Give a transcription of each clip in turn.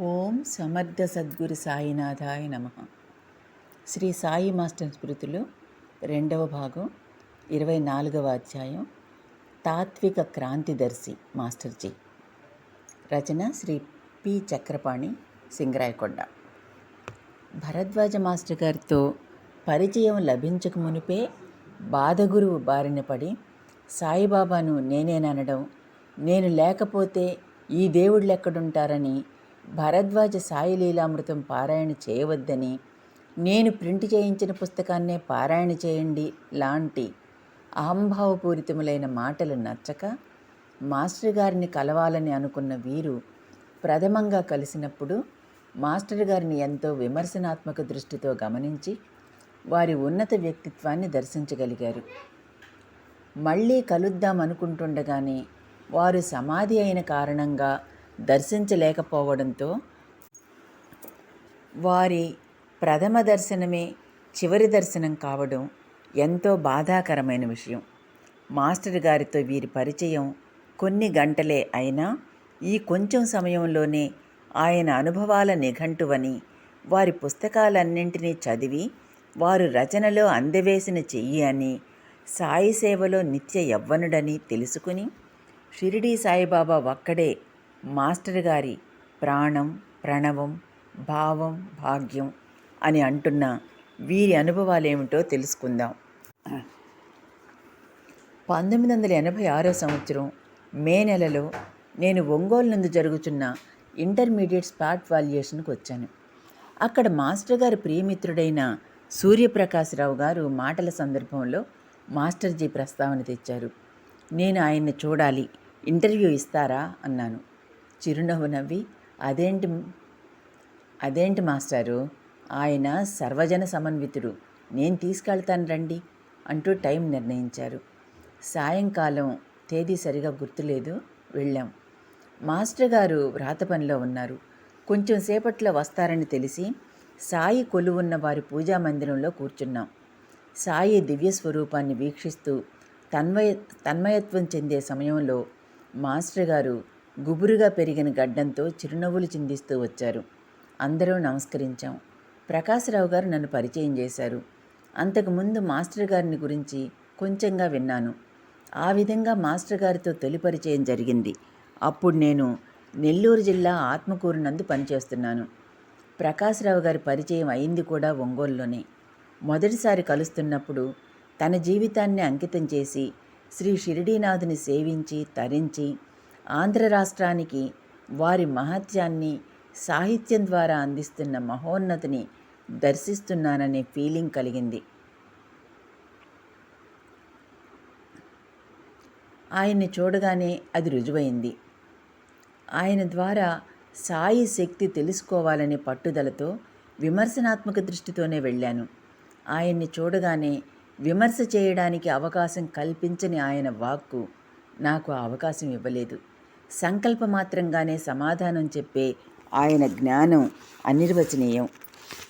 ఓం సమర్థ సద్గురు సాయినాథాయ నమ. శ్రీ సాయి మాస్టర్ స్మృతులు రెండవ భాగం ఇరవై నాలుగవ అధ్యాయం తాత్విక క్రాంతిదర్శి మాస్టర్జీ రచన శ్రీ పి చక్రపాణి సింగరాయకొండ. భరద్వాజ మాస్టర్ గారితో పరిచయం లభించక మునిపే బాధగురువు బారిన పడి సాయిబాబాను నేనేననడం నేను లేకపోతే ఈ దేవుళ్ళు ఎక్కడుంటారని భరద్వాజ సాయి లీలామృతం పారాయణ చేయవద్దని నేను ప్రింట్ చేయించిన పుస్తకాన్నే పారాయణ చేయండి లాంటి అహంభావపూరితములైన మాటలు నచ్చక మాస్టర్ గారిని కలవాలని అనుకున్న వీరు ప్రథమంగా కలిసినప్పుడు మాస్టర్ గారిని ఎంతో విమర్శనాత్మక దృష్టితో గమనించి వారి ఉన్నత వ్యక్తిత్వాన్ని దర్శించగలిగారు. మళ్ళీ కలుద్దాం అనుకుంటుండగానే వారు సమాధి అయిన కారణంగా దర్శించలేకపోవడంతో వారి ప్రథమ దర్శనమే చివరి దర్శనం కావడం ఎంతో బాధాకరమైన విషయం. మాస్టర్ గారితో వీరి పరిచయం కొన్ని గంటలే అయినా ఈ కొంచెం సమయంలోనే ఆయన అనుభవాల నిఘంటువని వారి పుస్తకాలన్నింటినీ చదివి వారు రచనలో అందవేసిన చెయ్యి అని సాయి సేవలో నిత్య యవ్వనుడని తెలుసుకుని షిరిడీ సాయిబాబా ఒక్కడే మాస్టర్ గారి ప్రాణం ప్రణవం భావం భాగ్యం అని అంటున్న వీరి అనుభవాలేమిటో తెలుసుకుందాం. పంతొమ్మిది వందల ఎనభై ఆరో సంవత్సరం మే నెలలో నేను ఒంగోలు నందు జరుగుతున్న ఇంటర్మీడియట్ స్పాట్ వాల్యుయేషన్కి వచ్చాను. అక్కడ మాస్టర్ గారి ప్రియమిత్రుడైన సూర్యప్రకాశ్రావు గారు మాటల సందర్భంలో మాస్టర్జీ ప్రస్తావన తెచ్చారు. నేను ఆయన్ని చూడాలి ఇంటర్వ్యూ ఇస్తారా? అన్నాను. చిరునవ్వు నవ్వి అదేంటి అదేంటి మాస్టారు? ఆయన సర్వజన సమన్వితుడు. నేను తీసుకెళ్తాను రండి అంటూ టైం నిర్ణయించారు. సాయంకాలం తేదీ సరిగా గుర్తులేదు వెళ్ళాం. మాస్టర్ గారు వ్రాత పనిలో ఉన్నారు. కొంచెం సేపట్లో వస్తారని తెలిసి సాయి కొలువున్న వారి పూజా మందిరంలో కూర్చున్నాం. సాయి దివ్య స్వరూపాన్ని వీక్షిస్తూ తన్మయ తన్మయత్వం చెందే సమయంలో మాస్టర్ గారు గుబురుగా పెరిగిన గడ్డంతో చిరునవ్వులు చిందిస్తూ వచ్చారు. అందరూ నమస్కరించాం. ప్రకాశరావు గారు నన్ను పరిచయం చేశారు. అంతకుముందు మాస్టర్ గారిని గురించి కొంచెంగా విన్నాను. ఆ విధంగా మాస్టర్ గారితో తొలి పరిచయం జరిగింది. అప్పుడు నేను నెల్లూరు జిల్లా ఆత్మకూరు నందు పనిచేస్తున్నాను. ప్రకాశరావు గారి పరిచయం అయింది కూడా ఒంగోలులోనే. మొదటిసారి కలుస్తున్నప్పుడు తన జీవితాన్ని అంకితం చేసి శ్రీ షిరిడీనాథుని సేవించి తరించి ఆంధ్ర రాష్ట్రానికి వారి మహత్యాన్ని సాహిత్యం ద్వారా అందిస్తున్న మహోన్నతిని దర్శిస్తున్నాననే ఫీలింగ్ కలిగింది. ఆయన్ని చూడగానే అది రుజువైంది. ఆయన ద్వారా సాయి శక్తి తెలుసుకోవాలనే పట్టుదలతో విమర్శనాత్మక దృష్టితోనే వెళ్ళాను. ఆయన్ని చూడగానే విమర్శ చేయడానికి అవకాశం కల్పించని ఆయన వాక్కు నాకు అవకాశం ఇవ్వలేదు. సంకల్పమాత్రంగానే సమాధానం చెప్పే ఆయన జ్ఞానం అనిర్వచనీయం.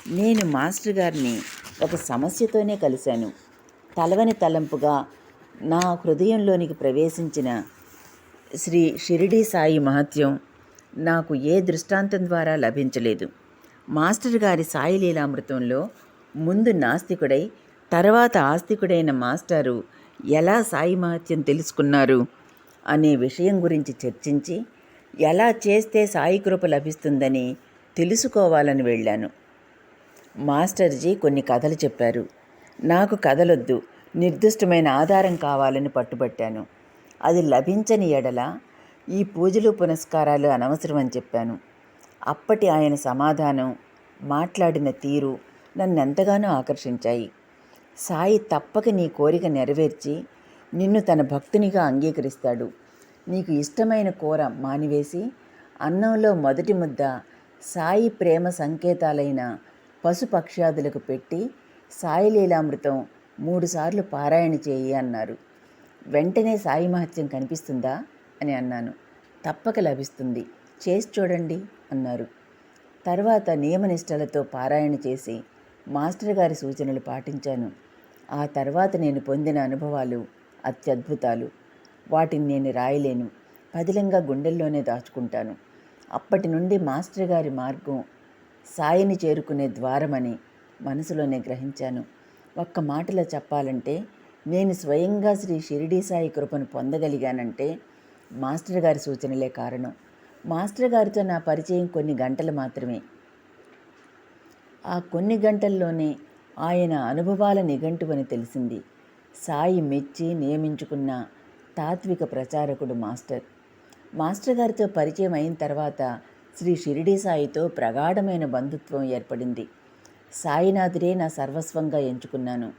నేను మాస్టర్ గారిని ఒక సమస్యతోనే కలిశాను. తలవని తలంపుగా నా హృదయంలోనికి ప్రవేశించిన శ్రీ షిరిడి సాయి మహత్యం నాకు ఏ దృష్టాంతం ద్వారా లభించలేదు. మాస్టర్ గారి సాయి లీలామృతంలో ముందు నాస్తికుడై తర్వాత ఆస్తికుడైన మాస్టారు ఎలా సాయి మహత్యం తెలుసుకున్నారు? అనే విషయం గురించి చర్చించి ఎలా చేస్తే సాయి కృప లభిస్తుందని తెలుసుకోవాలని వెళ్ళాను. మాస్టర్జీ కొన్ని కథలు చెప్పారు. నాకు కథలొద్దు నిర్దిష్టమైన ఆధారం కావాలని పట్టుబట్టాను. అది లభించని ఎడల ఈ పూజలు పునస్కారాలు అనవసరం అని చెప్పాను. అప్పటి ఆయన సమాధానం మాట్లాడిన తీరు నన్నెంతగానో ఆకర్షించాయి. సాయి తప్పక నీ కోరిక నెరవేర్చి నిన్ను తన భక్తునిగా అంగీకరిస్తాడు. నీకు ఇష్టమైన కూర మానివేసి అన్నంలో మొదటి ముద్ద సాయి ప్రేమ సంకేతాలైన పశుపక్ష్యాదులకు పెట్టి సాయి లీలామృతం మూడుసార్లు పారాయణ చేయి అన్నారు. వెంటనే సాయి మహత్యం కనిపిస్తుందా? అని అన్నాను. తప్పక లభిస్తుంది. చేసి చూడండి అన్నారు. తర్వాత నియమనిష్టలతో పారాయణ చేసి మాస్టర్ గారి సూచనలు పాటించాను. ఆ తర్వాత నేను పొందిన అనుభవాలు అత్యద్భుతాలు. వాటిని నేను రాయలేను. పదిలంగా గుండెల్లోనే దాచుకుంటాను. అప్పటి నుండి మాస్టర్ గారి మార్గం సాయిని చేరుకునే ద్వారమని మనసులోనే గ్రహించాను. ఒక్క మాటలో చెప్పాలంటే నేను స్వయంగా శ్రీ షిరిడీ సాయి కృపను పొందగలిగానంటే మాస్టర్ గారి సూచనలే కారణం. మాస్టర్ గారితో నా పరిచయం కొన్ని గంటలు మాత్రమే. ఆ కొన్ని గంటల్లోనే ఆయన అనుభవాల నిఘంటువని తెలిసింది. సాయి మెచ్చి నియమించుకున్న తాత్విక ప్రచారకుడు మాస్టర్. మాస్టర్ గారితో పరిచయం అయిన తర్వాత శ్రీ షిరిడి సాయితో ప్రగాఢమైన బంధుత్వం ఏర్పడింది. సాయినాథుడే నా సర్వస్వంగా ఎంచుకున్నాను.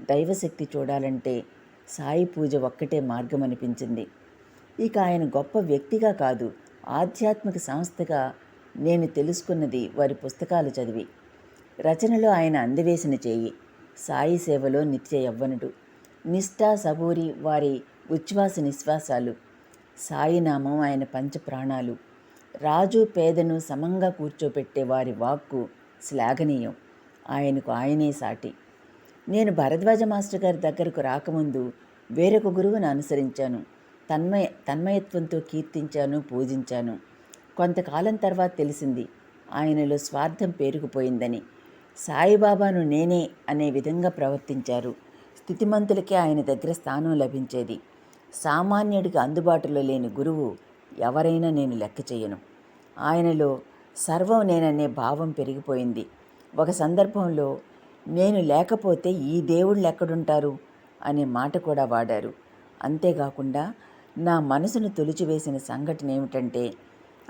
దైవశక్తి చూడాలంటే సాయి పూజ ఒక్కటే మార్గం అనిపించింది ఇక ఆయన గొప్ప వ్యక్తిగా కాదు ఆధ్యాత్మిక సంస్థగా నేను తెలుసుకున్నది వారి పుస్తకాలు చదివి. రచనలో ఆయన అందవేసిన చేయి సాయి సేవలో నిత్య యవ్వనుడు. నిష్ఠా సబూరి వారి ఉచ్ఛ్వాస నిశ్వాసాలు సాయినామం ఆయన పంచప్రాణాలు రాజు పేదను సమంగా కూర్చోపెట్టే వారి వాక్కు శ్లాఘనీయం. ఆయనకు ఆయనే సాటి. నేను భరద్వాజ మాస్టర్ గారి దగ్గరకు రాకముందు వేరొక గురువును అనుసరించాను. తన్మయ తన్మయత్వంతో కీర్తించాను పూజించాను. కొంతకాలం తర్వాత తెలిసింది ఆయనలో స్వార్థం పేరుకుపోయిందని. సాయిబాబాను నేనే అనే విధంగా ప్రవర్తించారు. స్థితిమంతులకే ఆయన దగ్గర స్థానం లభించేది. సామాన్యుడికి అందుబాటులో లేని గురువు ఎవరైనా నేను లెక్క చేయను. ఆయనలో సర్వం నేననే భావం పెరిగిపోయింది. ఒక సందర్భంలో నేను లేకపోతే ఈ దేవుళ్ళు ఎక్కడుంటారు? అనే మాట కూడా వాడారు. అంతేకాకుండా నా మనసును తొలిచివేసిన సంఘటన ఏమిటంటే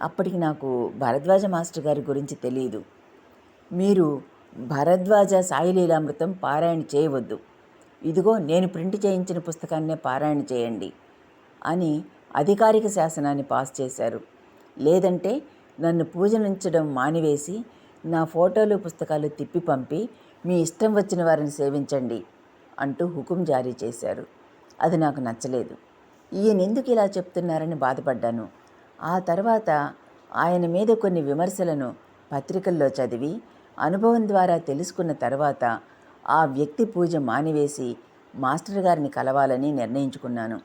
అప్పటికి నాకు భరద్వాజ మాస్టర్ గారి గురించి తెలియదు. మీరు భరద్వాజ సాయిలీలామృతం పారాయణ చేయవద్దు. ఇదిగో నేను ప్రింట్ చేయించిన పుస్తకాన్నే పారాయణ చేయండి అని అధికారిక శాసనాన్ని పాస్ చేశారు. లేదంటే నన్ను పూజనించడం మానివేసి నా ఫోటోలు పుస్తకాలు తిప్పి పంపి మీ ఇష్టం వచ్చిన వారిని సేవించండి అంటూ హుకుం జారీ చేశారు. అది నాకు నచ్చలేదు. ఈయన ఎందుకు ఇలా చెప్తున్నారని బాధపడ్డాను. ఆ తర్వాత ఆయన మీద కొన్ని విమర్శలను పత్రికల్లో చదివి అనుభవం ద్వారా తెలుసుకున్న తర్వాత ఆ వ్యక్తి పూజ మానివేసి మాస్టర్ గారిని కలవాలని నిర్ణయించుకున్నాను.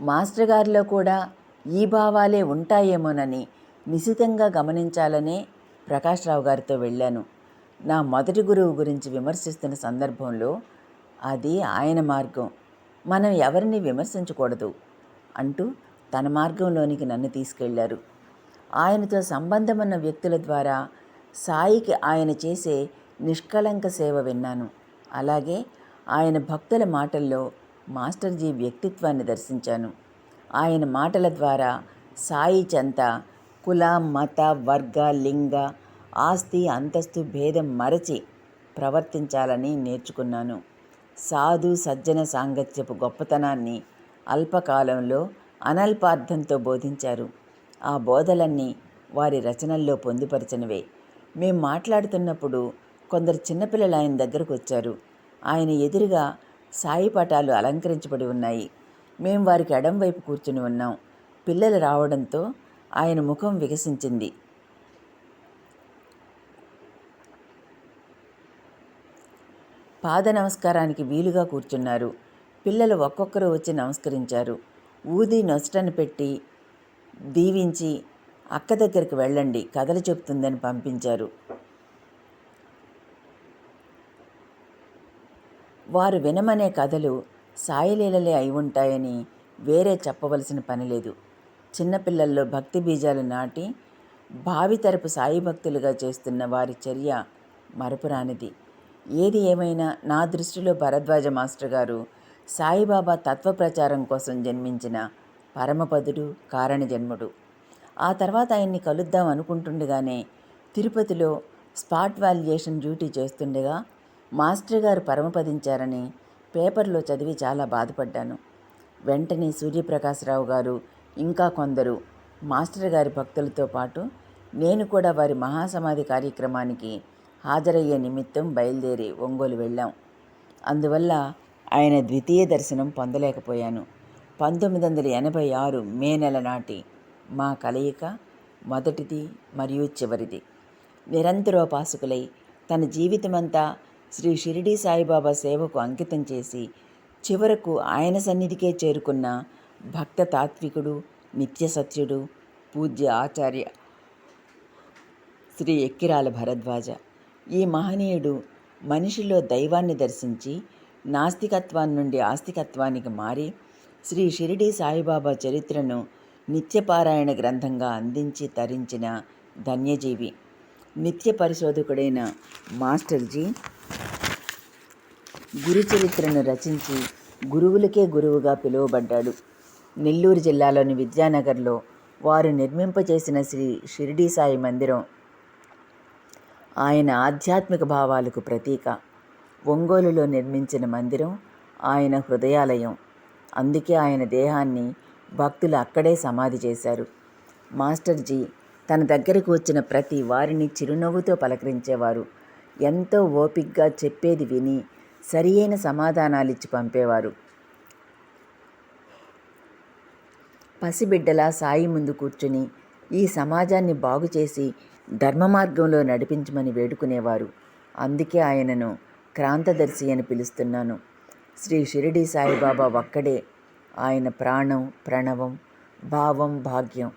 మాస్టర్ గారిలో కూడా ఈ భావాలే ఉంటాయేమోనని నిశితంగా గమనించాలనే ప్రకాష్ రావు గారితో వెళ్ళాను. నా మొదటి గురువు గురించి విమర్శిస్తున్న సందర్భంలో అది ఆయన మార్గం. మనం ఎవరిని విమర్శించకూడదు అంటూ తన మార్గంలోనికి నన్ను తీసుకెళ్ళారు. ఆయనతో సంబంధమున్న వ్యక్తుల ద్వారా సాయికి ఆయన చేసే నిష్కళంక సేవ విన్నాను. అలాగే ఆయన భక్తుల మాటల్లో మాస్టర్జీ వ్యక్తిత్వాన్ని దర్శించాను. ఆయన మాటల ద్వారా సాయి చెంత కుల మత వర్గ లింగ ఆస్తి అంతస్తు భేదం మరచి ప్రవర్తించాలని నేర్చుకున్నాను. సాధు సజ్జన సాంగత్యపు గొప్పతనాన్ని అల్పకాలంలో అనల్పార్థంతో బోధించారు. ఆ బోధలన్నీ వారి రచనల్లో పొందుపరిచినవే. మేము మాట్లాడుతున్నప్పుడు కొందరు చిన్నపిల్లలు ఆయన దగ్గరకు వచ్చారు. ఆయన ఎదురుగా సాయి పటాలు అలంకరించబడి ఉన్నాయి. మేం వారికి ఎడం వైపు కూర్చుని ఉన్నాం. పిల్లలు రావడంతో ఆయన ముఖం వికసించింది. పాద నమస్కారానికి వీలుగా కూర్చున్నారు. పిల్లలు ఒక్కొక్కరు వచ్చి నమస్కరించారు. ఊది నొసటను పెట్టి దీవించి అక్క దగ్గరికి వెళ్ళండి. కథలు చెప్తుందని పంపించారు. వారు వినమనే కథలు సాయిలీలలే అయి ఉంటాయని వేరే చెప్పవలసిన పని లేదు. చిన్నపిల్లల్లో భక్తి బీజాలు నాటి భావితరపు సాయి భక్తులుగా చేస్తున్న వారి చర్య మరపురానిది ఏది ఏమైనా నా దృష్టిలో భరద్వాజ మాస్టర్ గారు సాయిబాబా తత్వ ప్రచారం కోసం జన్మించిన పరమపదుడు కారణజన్ముడు ఆ తర్వాత ఆయన్ని కలుద్దాం అనుకుంటుండగానే తిరుపతిలో స్పాట్ వాల్యుయేషన్ డ్యూటీ చేస్తుండగా మాస్టర్ గారు పరమపదించారని పేపర్లో చదివి చాలా బాధపడ్డాను. వెంటనే సూర్యప్రకాశ్రావు గారు ఇంకా కొందరు మాస్టర్ గారి భక్తులతో పాటు నేను కూడా వారి మహాసమాధి కార్యక్రమానికి హాజరయ్యే నిమిత్తం బయలుదేరి ఒంగోలు వెళ్ళాం. అందువల్ల ఆయన ద్వితీయ దర్శనం పొందలేకపోయాను. పంతొమ్మిది వందల ఎనభై ఆరు మే నెల నాటి మా కలయిక మొదటిది మరియు చివరిది. నిరంతరోపాసకులై తన జీవితమంతా శ్రీ షిరిడి సాయిబాబా సేవకు అంకితం చేసి చివరకు ఆయన సన్నిధికే చేరుకున్న భక్త తాత్వికుడు నిత్య సత్యుడు పూజ్య ఆచార్య శ్రీ ఎక్కిరాల భరద్వాజ. ఈ మహనీయుడు మనిషిలో దైవాన్ని దర్శించి నాస్తికత్వాన్ని నుండి ఆస్తికత్వానికి మారి శ్రీ షిరిడి సాయిబాబా చరిత్రను నిత్యపారాయణ గ్రంథంగా అందించి తరించిన ధన్యజీవి. నిత్య పరిశోధకుడైన మాస్టర్జీ గురు చరిత్రను రచించి గురువులకే గురువుగా పిలువబడ్డాడు. నెల్లూరు జిల్లాలోని విద్యానగర్లో వారు నిర్మింపచేసిన శ్రీ షిరిడీ సాయి మందిరం ఆయన ఆధ్యాత్మిక భావాలకు ప్రతీక. ఒంగోలులో నిర్మించిన మందిరం ఆయన హృదయాలయం. అందుకే ఆయన దేహాన్ని భక్తులు అక్కడే సమాధి చేశారు. మాస్టర్జీ తన దగ్గరకు వచ్చిన ప్రతి వారిని చిరునవ్వుతో పలకరించేవారు. ఎంతో ఓపిగ్గా చెప్పేది విని సరియైన సమాధానాలిచ్చి పంపేవారు. పసిబిడ్డలా సాయి ముందు కూర్చుని ఈ సమాజాన్ని బాగు చేసి ధర్మ మార్గంలో నడిపించమని వేడుకునేవారు. అందుకే ఆయనను క్రాంతదర్శి అని పిలుస్తున్నాను. శ్రీ షిరిడి సాయిబాబా ఒక్కడే. ఆయన ప్రాణం ప్రణవం భావం భాగ్యం.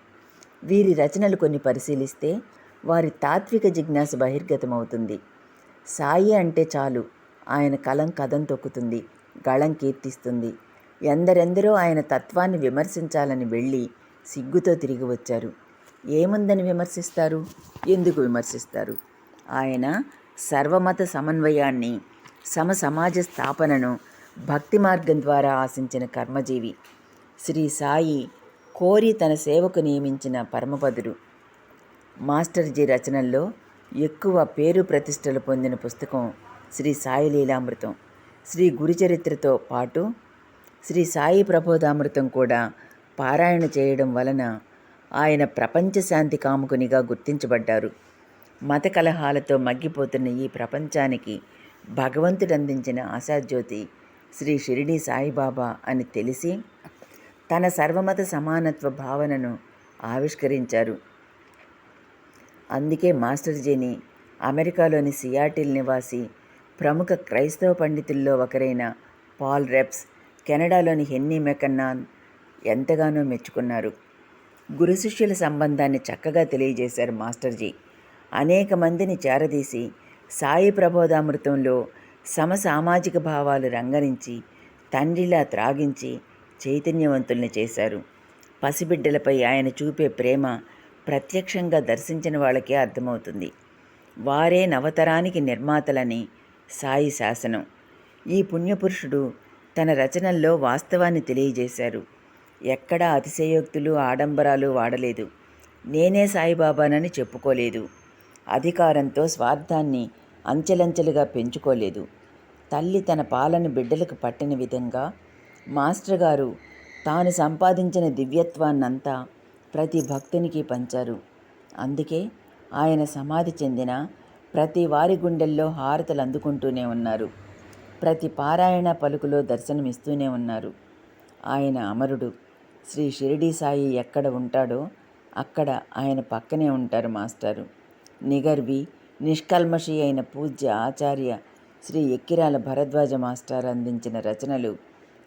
వీరి రచనలు కొన్ని పరిశీలిస్తే వారి తాత్విక జిజ్ఞాస బహిర్గతమవుతుంది. సాయి అంటే చాలు. ఆయన కలం కథం తొక్కుతుంది గళం కీర్తిస్తుంది. ఎందరెందరో ఆయన తత్వాన్ని విమర్శించాలని వెళ్ళి సిగ్గుతో తిరిగి వచ్చారు. ఏముందని విమర్శిస్తారు? ఎందుకు విమర్శిస్తారు? ఆయన సర్వమత సమన్వయాన్ని సమ సమాజ స్థాపనను భక్తి మార్గం ద్వారా ఆశించిన కర్మజీవి. శ్రీ సాయి కోరి తన సేవకు నియమించిన పరమపదుడు. మాస్టర్జీ రచనల్లో ఎక్కువ పేరు ప్రతిష్టలు పొందిన పుస్తకం శ్రీ సాయి లీలామృతం శ్రీ గురుచరిత్రతో పాటు శ్రీ సాయి ప్రబోధామృతం కూడా పారాయణ చేయడం వలన ఆయన ప్రపంచ శాంతి కాముకునిగా గుర్తించబడ్డారు. మత కలహాలతో మగ్గిపోతున్న ఈ ప్రపంచానికి భగవంతుడు అందించిన ఆశాజ్యోతి శ్రీ షిరిడి సాయిబాబా అని తెలిసి తన సర్వమత సమానత్వ భావనను ఆవిష్కరించారు. అందుకే మాస్టర్జీని అమెరికాలోని సియాటిల్ నివాసి ప్రముఖ క్రైస్తవ పండితుల్లో ఒకరైన పాల్ రెప్స్ కెనడాలోని హెన్నీ మెకన్నాన్ ఎంతగానో మెచ్చుకున్నారు. గురు శిష్యుల సంబంధాన్ని చక్కగా తెలియజేశారు మాస్టర్జీ. అనేక మందిని చేరదీసి సాయి ప్రబోధామృతంలో సమసామాజిక భావాలు రంగరించి తండ్రిలా త్రాగించి చైతన్యవంతుల్ని చేశారు. పసిబిడ్డలపై ఆయన చూపే ప్రేమ ప్రత్యక్షంగా దర్శించిన వాళ్ళకే అర్థమవుతుంది. వారే నవతరానికి నిర్మాతలని సాయి శాసనం. ఈ పుణ్యపురుషుడు తన రచనల్లో వాస్తవాన్ని తెలియజేశారు. ఎక్కడా అతిశయోక్తులు ఆడంబరాలు వాడలేదు. నేనే సాయిబాబానని చెప్పుకోలేదు. అధికారంతో స్వార్థాన్ని అంచెలంచెలుగా పెంచుకోలేదు. తల్లి తన పాలను బిడ్డలకు పట్టిన విధంగా మాస్టర్ గారు తాను సంపాదించిన దివ్యత్వాన్నంతా ప్రతి భక్తునికి పంచారు. అందుకే ఆయన సమాధి చెందిన ప్రతి వారి గుండెల్లో హారతలు అందుకుంటూనే ఉన్నారు. ప్రతి పారాయణ పలుకులో దర్శనమిస్తూనే ఉన్నారు. ఆయన అమరుడు. శ్రీ షిరిడి సాయి ఎక్కడ ఉంటాడో అక్కడ ఆయన పక్కనే ఉంటారు మాస్టారు. నిగర్వి నిష్కల్మషి అయిన పూజ్య ఆచార్య శ్రీ ఎక్కిరాల భరద్వాజ మాస్టర్ అందించిన రచనలు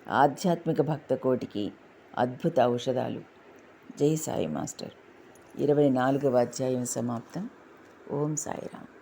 ఆధ్యాత్మిక భక్త కోటికి అద్భుత ఔషధాలు. జై సాయి మాస్టర్. ఇరవై నాలుగవ అధ్యాయం సమాప్తం. ఓం సాయిరామ్.